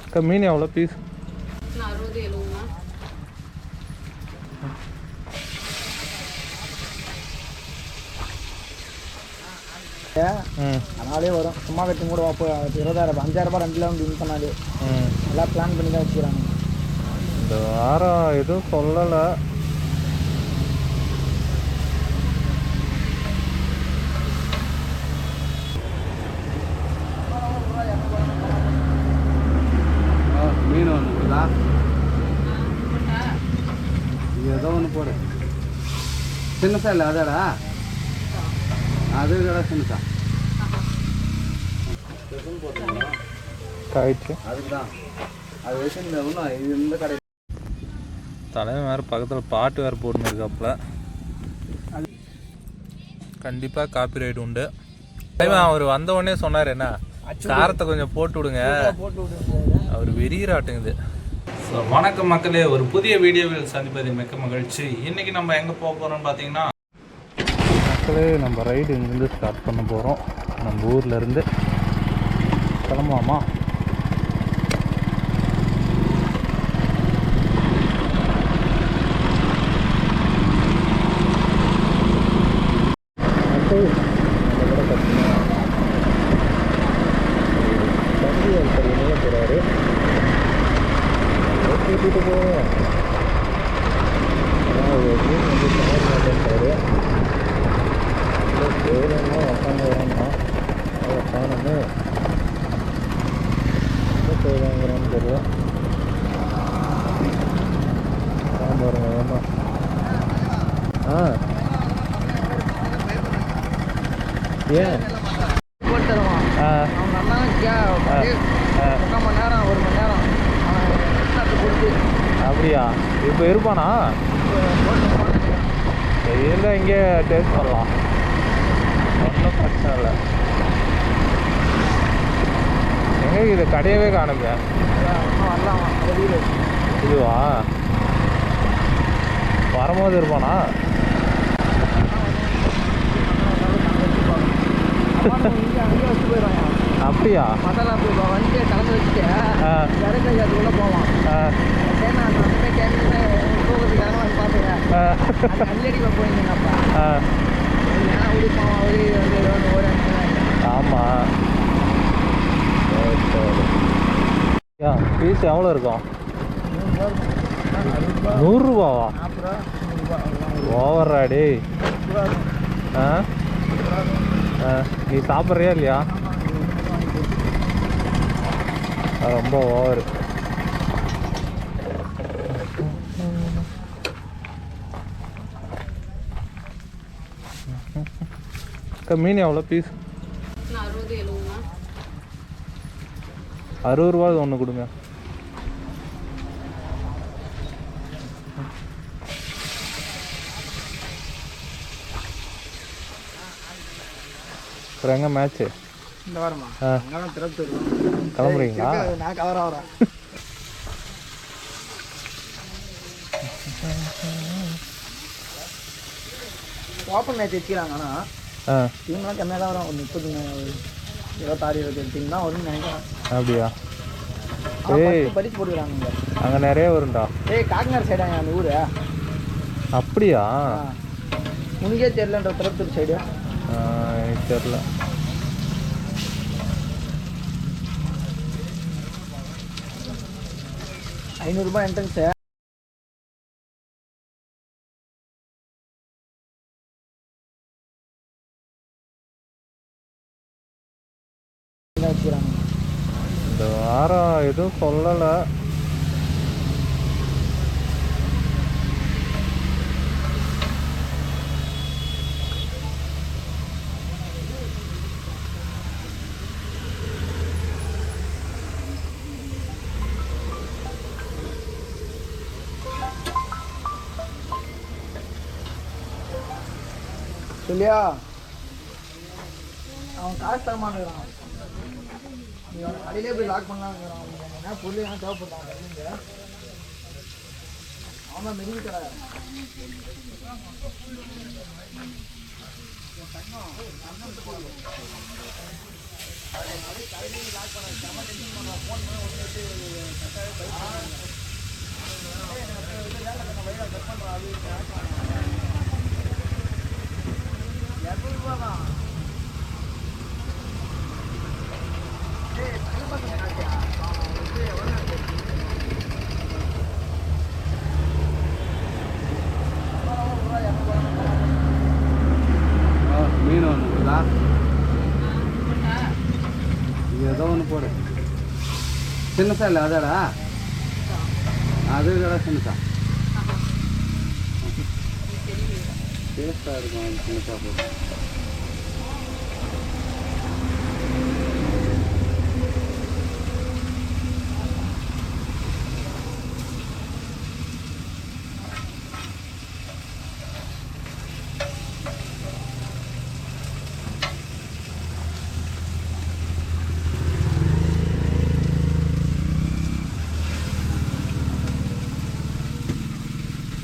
அக்கா மீன் எவ்வளோ பீஸ் அறுபது எழுபதுண்ணா அதனாலே வரும். சும்மா கட்டி கூட அப்போ இருபதாயிரம் அஞ்சாயிரம் ரூபாய் ரெண்டுல வந்து வின் பண்ணாது ம். எல்லாம் பிளான் பண்ணி தான் வச்சுக்கிறாங்க. இந்த வாரம் எதுவும் சொல்லலை. ஏதோ ஒன்று போடு. சின்னசா இல்லை அதாடா. அது கடை சின்னசா அதுதான் அது வச்சு இந்த ஒன்றும் இது இந்த கடை தலைவன் வேறு பக்கத்தில் பாட்டு வேறு போட்டுன்னு இருக்காப்புல. கண்டிப்பாக காப்பி ரைட் உண்டு. தலைவன் அவர் வந்த உடனே சொன்னார் என்ன? காரத்தை கொஞ்சம் போட்டு விடுங்க. அவர் வெறியராட்டுங்குது. ஸோ வணக்கம் மக்களே. ஒரு புதிய வீடியோவில் சந்திப்பது மிக்க மகிழ்ச்சி. இன்னைக்கு நம்ம எங்கே போக போகிறோம்னு பார்த்தீங்கன்னா மக்களே நம்ம ரைடு இங்கேருந்து ஸ்டார்ட் பண்ண போகிறோம் நம்ம ஊர்லேருந்து இருந்து கிளம்புவாமா ஒருத்தர் இணைய போகிறாரு கூட்டிகிட்டு போவோம் ஆனால் ஒரு மீன் வந்து தயார் மாட்டேன்ட்டாரு வேணும்னா உட்காந்து வேணாம் அதை காணுமே என்ன செய்வாங்கிறான்னு தெரியல பாருங்க வேமா ஆ ஏன் போட்டு தருவான் ஆ அவன் நல்லா கே ஆ முக்கால் மணி நேரம் ஒரு மணி நேரம் அவன் எடுத்து கொடுத்து அப்படியா? இப்போ இருப்பானா? இல்லை இங்கே டேஸ்ட் பண்ணலாம். ஒன்றும் பிரச்சனை இல்லை. எங்க இது? கடையவே காணுங்க இதுவா? வரும்போது இருப்பானா? இங்கே வச்சு அப்படியா? மசாலா போய் வண்டியை கலந்து வச்சுட்டு இறக்கி அதுக்குள்ளே போவான் ஆ. ஏன்னா அந்த போகிறதுக்காக வந்து பார்த்துக்கிறேன் கல்லடியில் போயிருந்தீங்கப்பா ஏன்னா பாவம் வந்து ஒரு ஆமாம் பீஸ் எவ்வளோ இருக்கும் நூறுரூபாவா நாற்பது ரூபா நூறுரூபா ஓவர்ரா டேய். ஆ? நீ சாப்பிட்றியா இல்லையா? ரொம்ப ஓவர் மீன் எவ்வளோ பீஸ் அறுபது ரூபா ஒன்று கொடுங்க. அப்புறம் எங்கே மேட்ச்சு இந்த வாரமா? கிளம்புறீங்களா? நான் கவர் ஆகிறேன் ஓப்பன் மேட்ச் வச்சுக்கிறாங்க ஆனால் டீம்லாம் கம்மியாக தான் வரும். ஒரு முப்பது இருபத்தாறு இருபத்தேழு டீம் தான் வரும்னு நினைக்கிறேன். அப்படியா? ஏய். பரிசு போட்டுக்கிறாங்க. அங்கே நிறைய வரும்டா. ஏய் காக்கினார் சைடாங்க அந்த ஊர்? அப்படியா? உனக்கே தெரியலன்ற திருப்பத்தூர் சைடு எனக்கு தெரில ஐநூறுரூபா என்ட்ரன்ஸு வச்சுக்கிறாங்க இந்த வாரம் எதுவும் சொல்லலை. சொல்லியா? அவன் காசு தரமானுங்கிறான் நீ அவன் கடையிலே போய் லாக் பண்ணலாங்கிறான். அவன் என்ன பொருள் என்ன தேவைப்பட்டான் கடையில அவன் மெருகி கடை. இரநூறுபா தான் ஏய் பக்கத்து பக்கத்து காட்டியா இது எவ்வளோ நேரம் ஆ, மீன் ஒன்று இருக்குதா இது ஏதோ ஒன்று போடு சின்னசா இல்லை அதாடா. அது கடை சின்னசா டேஸ்ட்டாக இருக்கும் அது சின்னசா போடு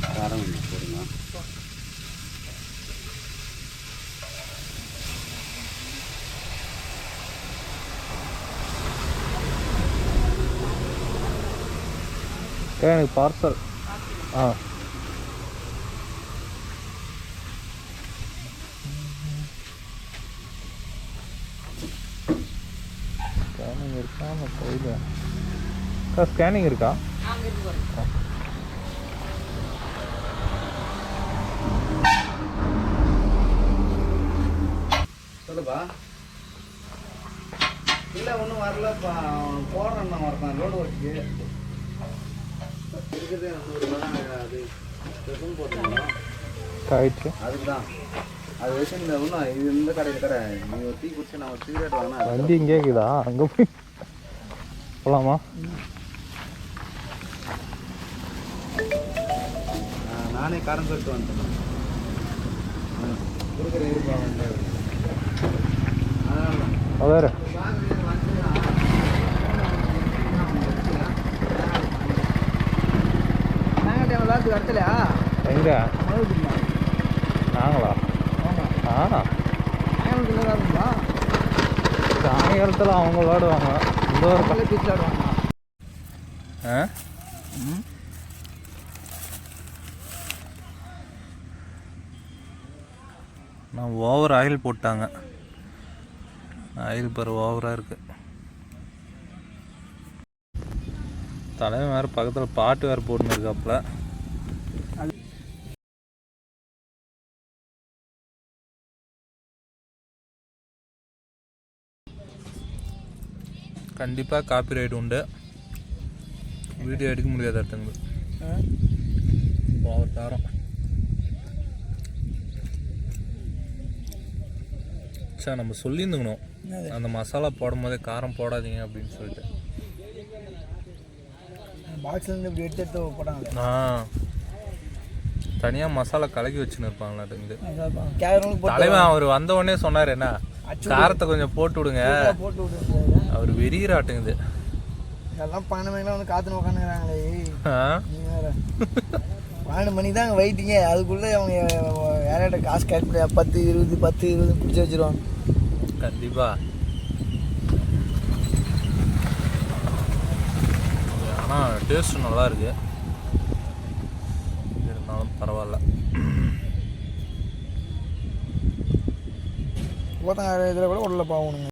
காரம் ஒன்று போடுங்க எனக்கு பார்சல் ஆ. ஸ்கேனிங் இருக்கா? நம்ம கையில் அக்கா ஸ்கேனிங் இருக்கா? சொல்லுப்பா. இல்லை ஒன்றும் வரலப்பா. போடுறேன் நான் வரேன். லோடு வச்சு இருக்குது நூறுரூவா அது விஷயம் ஒன்றும் இது இந்த கடையில் கடை. நீ ஒரு டீ குடிச்சு நான் ஒரு சிகரெட் வாங்கினா வண்டி இங்கே இருக்குதா? அங்கே போய் போகலாமா நானே காரம் சொல்லிட்டு வந்துட்டேன். கொடுக்குற இருப்பா வந்து அதனால தான். வேறு நாங்கள் டைம் விளாட்டு வரலையா எங்கே? நாங்களா? ஆ சாயங்காலத்தில் அவங்க விளாடுவாங்க. இந்த ஒரு அவங்களே பீச் விளாடுவாங்க. ஆ? நான் ஓவர் ஆயில் போட்டாங்க. ஆயில் பாரு ஓவராக இருக்கு. தலைவன் வேறு பக்கத்தில் பாட்டு வேறு போட்டுன்னு இருக்காப்புல. கண்டிப்பாக காப்பிரைட் உண்டு. வீடியோ எடுக்க முடியாத இடத்துங்க ஓவர் காரம் சார் நம்ம சொல்லியிருந்துக்கணும். அந்த மசாலா போடும் போதே காரம் போடாதீங்க அப்படின்னு சொல்லிட்டு. பாக்ஸ்லேருந்து இப்படி எடுத்து எடுத்து போட்டாங்களே ஆ. தனியாக மசாலா கலக்கி வச்சுன்னு கேரளுக்கு போட்டு தலைவன் அவர் வந்த உடனே சொன்னார் என்ன? காரத்தை கொஞ்சம் போட்டு விடுங்க. போட்டு விட்டுருந்தாரு அவர் வெறியராட்டுங்குது இதெல்லாம் பன்னெண்டு மணிக்கெல்லாம் வந்து காத்துன்னு உட்காந்துக்கிறாங்களே பன்னெண்டு மணிக்கு தான் அங்கே வெயிட்டிங்க அதுக்குள்ளே அவங்க யார்கிட்ட காசு முடியாது. பத்து இருபது பத்து இருபது பிடிச்சி வச்சிருவாங்க. கண்டிப்பா. ஆனால் டேஸ்ட் நல்லா இருக்கு இருந்தாலும் பரவாயில்ல. கோத்தங்கார இதில் கூட உடல பாவணுங்க